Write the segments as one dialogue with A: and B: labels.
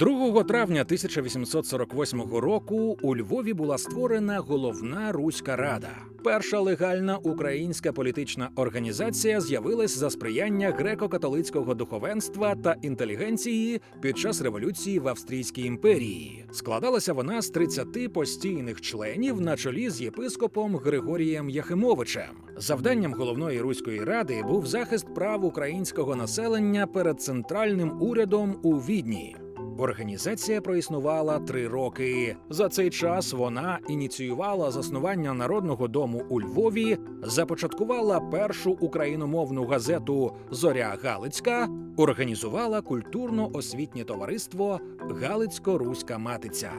A: 2 травня 1848 року у Львові була створена головна Руська Рада. Перша легальна українська політична організація з'явилась за сприяння греко-католицького духовенства та інтелігенції під час революції в Австрійській імперії. Складалася вона з 30 постійних членів на чолі з єпископом Григорієм Яхимовичем. Завданням головної руської ради був захист прав українського населення перед центральним урядом у Відні. Організація проіснувала три роки. За цей час вона ініціювала заснування народного дому у Львові, започаткувала першу україномовну газету Зоря Галицька, організувала культурно-освітнє товариство Галицько-Руська Матиця.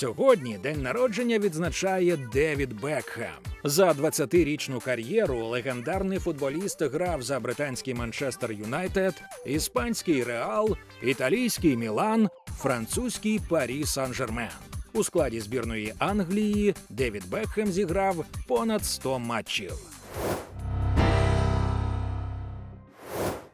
A: Сьогодні день народження відзначає Девід Бекхем. За 20-річну кар'єру легендарний футболіст грав за британський Манчестер Юнайтед, іспанський Реал, італійський Мілан, французький Парі Сан-Жермен. У складі збірної Англії Девід Бекхем зіграв понад 100 матчів.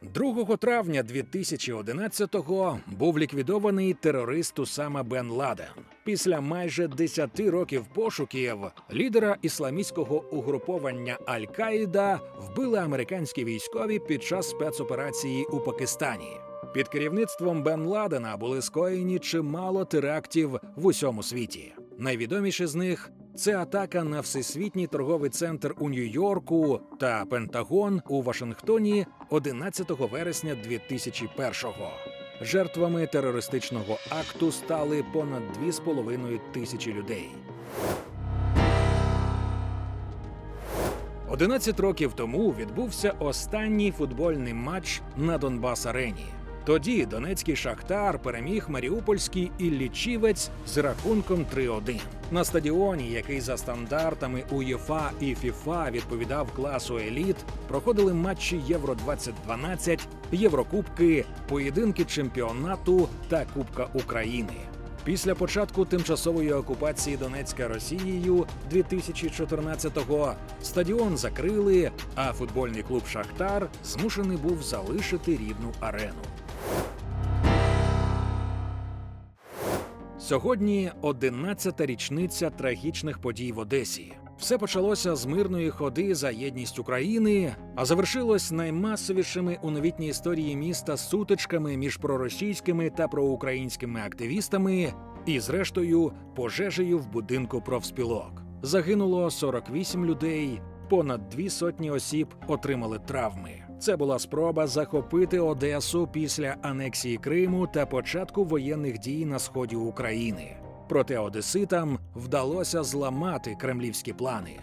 A: 2 травня 2011-го був ліквідований терорист Усама Бен Ладен. Після майже 10 років пошуків лідера ісламістського угруповання Аль-Каїда вбили американські військові під час спецоперації у Пакистані. Під керівництвом Бен Ладена були скоєні чимало терактів в усьому світі. Найвідоміші з них це атака на всесвітній торговий центр у Нью-Йорку та Пентагон у Вашингтоні 11 вересня 2001-го. Жертвами терористичного акту стали понад 2,5 тисячі людей. 11 років тому відбувся останній футбольний матч на Донбас Арені. Тоді Донецький Шахтар переміг Маріупольський Іллічівець з рахунком 3-1. На стадіоні, який за стандартами УЄФА і ФІФА відповідав класу еліт, проходили матчі Євро 2012, Єврокубки, поєдинки чемпіонату та Кубка України. Після початку тимчасової окупації Донецька Росією 2014-го стадіон закрили, а футбольний клуб Шахтар змушений був залишити рідну арену. Сьогодні 11-та річниця трагічних подій в Одесі. Все почалося з мирної ходи за єдність України, а завершилось наймасовішими у новітній історії міста сутичками між проросійськими та проукраїнськими активістами і, зрештою, пожежею в будинку профспілок. Загинуло 48 людей, понад дві сотні осіб отримали травми. Це була спроба захопити Одесу після анексії Криму та початку воєнних дій на сході України. Проте одеситам вдалося зламати кремлівські плани.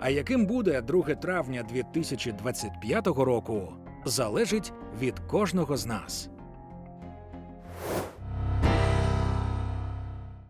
A: А яким буде 2 травня 2025 року, залежить від кожного з нас.